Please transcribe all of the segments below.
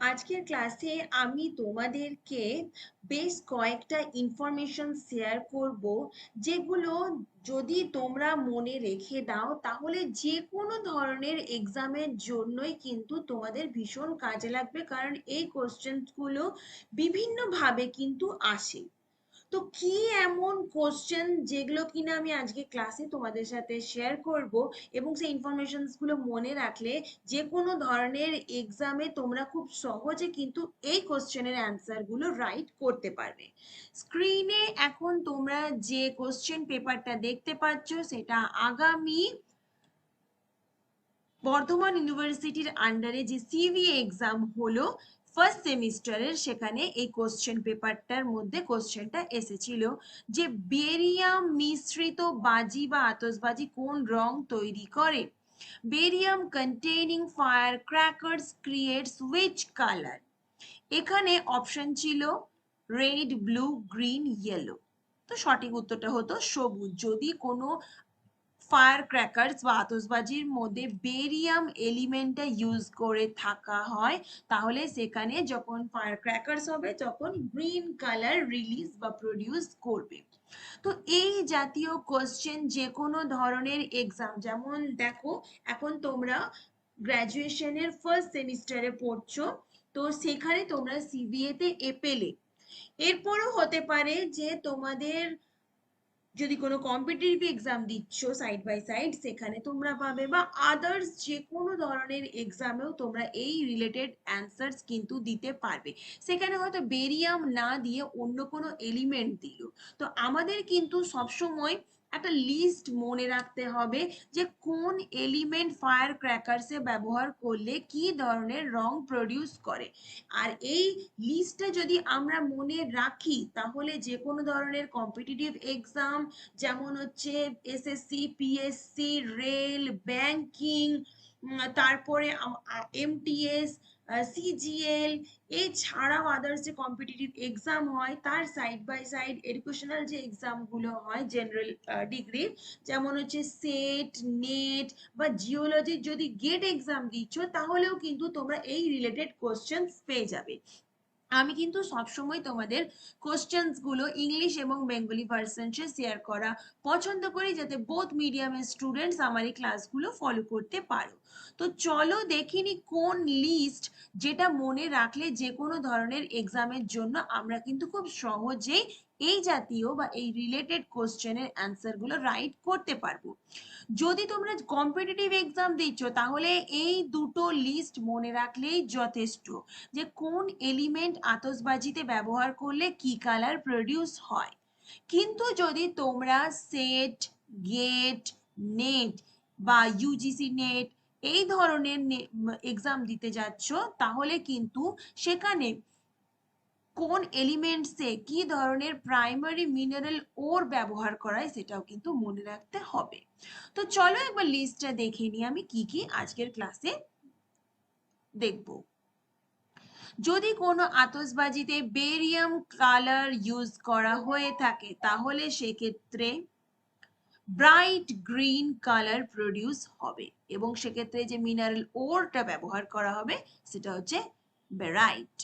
আজকের ক্লাসে আমি তোমাদেরকে বেশ কয়েকটা ইনফরমেশন শেয়ার করব, যেগুলো যদি তোমরা মনে রেখে দাও, তাহলে যে কোনো ধরনের এক্সামের জন্যই কিন্তু তোমাদের ভীষণ কাজে লাগবে, কারণ এই কোশ্চেনগুলো বিভিন্নভাবে কিন্তু আসে। তো কি এমন কোশ্চেন যেগুলো কিনা আমি আজকে ক্লাসে তোমাদের সাথে শেয়ার করব এবং সেই ইনফরমেশনসগুলো মনে রাখলে যে কোনো ধরনের এক্সামে তোমরা খুব সহজে কিন্তু এই কোশ্চেনের অ্যান্সারগুলো রাইট করতে পারবে। স্ক্রিনে এখন তোমরা যে কোশ্চেন পেপারটা দেখতে পাচ্ছ সেটা আগামী বর্ধমান ইউনিভার্সিটির আন্ডারে যে সিভিএ এক্সাম হলো ফার্স্ট সেমিস্টারের সেখানে এই কোশ্চেন পেপারটার মধ্যে কোশ্চেনটা এসেছিল যে বেরিয়াম মিশ্রিত বাজি বা আতসবাজি কোন রং তৈরি করে? Barium containing firecrackers creates which colour এখানে অপশন ছিল রেড ব্লু গ্রিন ইয়েলো তো সঠিক উত্তরটা হতো সবুজ। যদি কোনো ফায়ার ক্র্যাকার্স বা আতসবাজির মধ্যে বেরিয়াম এলিমেন্টটা ইউজ করে থাকা হয়। তাহলে সেখানে যখন ফায়ার ক্র্যাকার্স হবে, তখন গ্রিন কালার রিলিজ বা প্রডিউস করবে। তো এই জাতীয় কোশ্চেন যে কোনো ধরনের এক্সাম যেমন দেখো, এখন তোমরা গ্র্যাজুয়েশনের ফার্স্ট সেমিস্টারে পড়ছো, তো সেখানে তোমরা সিবিএ তে পেলে এরপরও হতে পারে যে তোমাদের যদি কোনো কম্পিটিটিভ এক্সাম দিচ্ছ সাইড বাই সাইড সেখানে তোমরা পাবে বা আদার্স যে কোনো ধরনের এক্সামেও তোমরা এই রিলেটেড অ্যান্সার্স কিন্তু দিতে পারবে। সেখানে হয়তো বেরিয়াম না দিয়ে অন্য কোনো এলিমেন্ট দিল। তো আমাদের কিন্তু সবসময় একটা লিস্ট মনে রাখতে হবে যে কোন এলিমেন্ট ফায়ার ক্র্যাকারসে ব্যবহার করলে কি ধরনের রং প্রডিউস করে। আর এই লিস্টটা যদি আমরা মনে রাখি, তাহলে যে কোনো ধরনের কম্পিটিটিভ এক্সাম যেমন হচ্ছে এসএসসি পিএসসি রেল ব্যাংকিং তারপরে এমটিএস সিজিএল এছাড়াও আদার্স যে কম্পিটিটিভ এক্সাম হয়, তার সাইড বাই সাইড এডুকেশনাল যে এক্সামগুলো হয় জেনারেল ডিগ্রি যেমন হচ্ছে সেট নেট বা জিওলজির যদি গেট এক্সাম দিচ্ছ, তাহলেও কিন্তু তোমরা এই রিলেটেড কোশ্চেন্স পেয়ে যাবে। আমি কিন্তু সবসময় তোমাদের কোশ্চেন্সগুলো ইংলিশ এবং বেঙ্গলি ভার্সেন্সে শেয়ার করা পছন্দ করি, যাতে বোথ মিডিয়ামের স্টুডেন্টস আমার এই ক্লাসগুলো ফলো করতে পারো। তো চলো দেখিনি কোন লিস্ট যেটা মনে রাখলে যে কোনো ধরনের এক্সামের জন্য আমরা কিন্তু খুব সহজেই এই জাতীয় বা এই রিলেটেড কোশ্চেনের অ্যান্সারগুলো রাইট করতে পারব। যদি তোমরা কম্পিটিটিভ এক্সাম দিচ্ছ, তাহলে এই দুটো লিস্ট মনে রাখলেই যথেষ্ট যে কোন এলিমেন্ট আতসবাজিতে ব্যবহার করলে কি কালার প্রডিউস হয়। কিন্তু যদি তোমরা সেট গেট নেট বা ইউজিসি নেট এই ধরনের এক্সাম দিতে যাচ্ছ, তাহলে কিন্তু সেখানে কোন এলিমেন্টসে কি ধরনের প্রাইমারি মিনারেল ওর ব্যবহার করায় সেটাও কিন্তু মনে রাখতে হবে। তো চলো একবার লিস্টটা দেখে নিই আমি কি কি আজকের ক্লাসে দেখব। যদি কোনো আতসবাজিতে বেরিয়াম কালার ইউজ করা হয়ে থাকে, তাহলে সেক্ষেত্রে ব্রাইট গ্রিন কালার প্রডিউস হবে এবং সেক্ষেত্রে যে মিনারেল ওরটা ব্যবহার করা হবে, সেটা হচ্ছে বেরাইট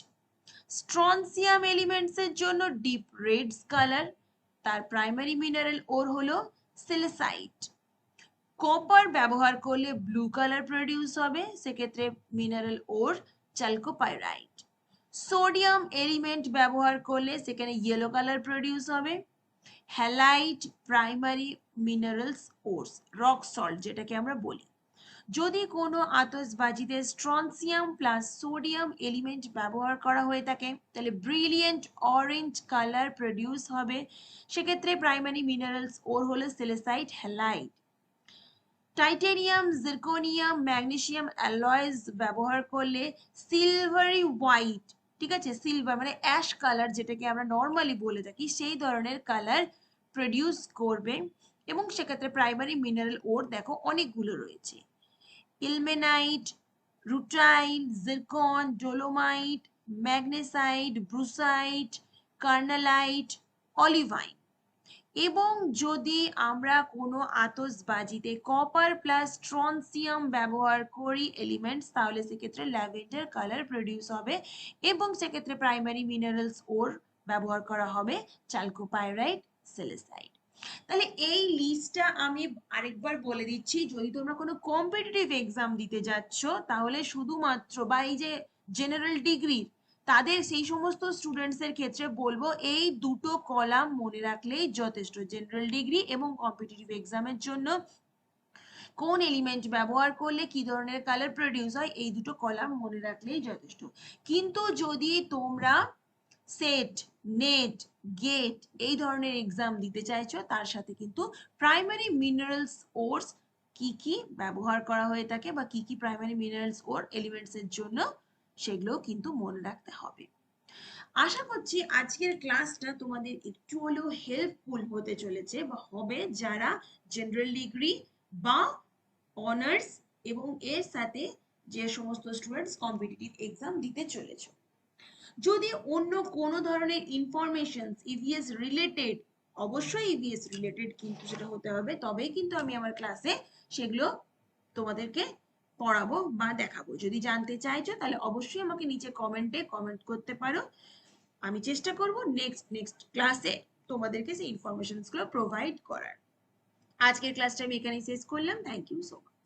স্ট্রনসিয়াম এলিমেন্টসের জন্য ডিপ রেডস কালার তার প্রাইমারি মিনারেল ওর হলো সিলিসাইট কপার ব্যবহার করলে ব্লু কালার প্রডিউস হবে, সেক্ষেত্রে mineral ore chalcopyrite sodium element ব্যবহার করলে সেখানে ইয়েলো কালার প্রডিউস হবে halite primary minerals ores rock salt যেটাকে আমরা বলি। যদি কোনো আতসবাজিতে স্ট্রনসিয়াম প্লাস সোডিয়াম এলিমেন্ট ব্যবহার করা হয়ে থাকে, তাহলে ব্রিলিয়েন্ট অরেঞ্জ কালার প্রডিউস হবে। সেক্ষেত্রে প্রাইমারি মিনারেলস ওর হলো সেলেসাইট halite titanium zirconium magnesium alloys ব্যবহার করলে সিলভারি হোয়াইট ঠিক আছে? সিলভার মানে অ্যাশ কালার যেটাকে আমরা নর্মালি বলে থাকি, সেই ধরনের কালার প্রডিউস করবে। এবং সেক্ষেত্রে প্রাইমারি মিনারেল ওর দেখো অনেকগুলো রয়েছে। Ilmenite rutile zircon dolomite magnesite brucite carnallite olivine এবং যদি আমরা কোনো আতশবাজিতে কপার প্লাস ট্রনসিয়াম ব্যবহার করি এলিমেন্টস তাহলে সেক্ষেত্রে ল্যাভেন্ডার কালার প্রডিউস হবে এবং সেক্ষেত্রে প্রাইমারি মিনারেলস ওর ব্যবহার করা হবে চালকোপাইরাইট সেলেসাইড তাহলে এই লিস্টটা আমি আরেকবার বলে দিচ্ছি, যদি তোমরা কোনো কম্পিটিটিভ এক্সাম দিতে যাচ্ছ, তাহলে শুধুমাত্র বা এই যে জেনারেল ডিগ্রি তাদের সেই সমস্ত স্টুডেন্টসের ক্ষেত্রে বলব, এই দুটো কলাম মনে রাখলেই যথেষ্ট জেনারেল ডিগ্রি এবং কম্পিটিটিভ এক্সামের জন্য। কোন এলিমেন্ট ব্যবহার করলে, কি ধরনের কালার প্রডিউস হয়, এই দুটো কলাম মনে রাখলেই যথেষ্ট। কিন্তু যদি তোমরা সেট নেট গেট এই ধরনের এক্সাম দিতে চাইছো, তার সাথে কিন্তু প্রাইমারি মিনারেলস ওর্স কি কি ব্যবহার করা হয়ে থাকে বা কি কি প্রাইমারি মিনারেলস ওর এলিমেন্টস এর জন্য সেগুলো কিন্তু মনে রাখতে হবে। আশা করছি আজকের ক্লাসটা তোমাদের একটু হলেও হেল্পফুল হতে চলেছে বা হবে যারা জেনারেল ডিগ্রি বা অনার্স এবং এর সাথে যে সমস্ত স্টুডেন্টস কম্পিটিটিভ এক্সাম দিতে চলেছো। যদি অন্য কোনো ধরনের ইনফরমেশন ইভিএস রিলেটেড অবশ্যই ইভিএস রিলেটেড কিন্তু সেটা হতে হবে। তবেই কিন্তু আমি আমার ক্লাসে সেগুলো তোমাদেরকে পড়াবো বা দেখাবো। যদি জানতে চাইছো, তাহলে অবশ্যই আমাকে নিচে কমেন্টে কমেন্ট করতে পারো। আমি চেষ্টা করব নেক্সট নেক্সট ক্লাসে তোমাদেরকে সেই ইনফরমেশনসগুলো প্রোভাইড করার। আজকের ক্লাসটা আমি এখানেই শেষ করলাম। Thank you so much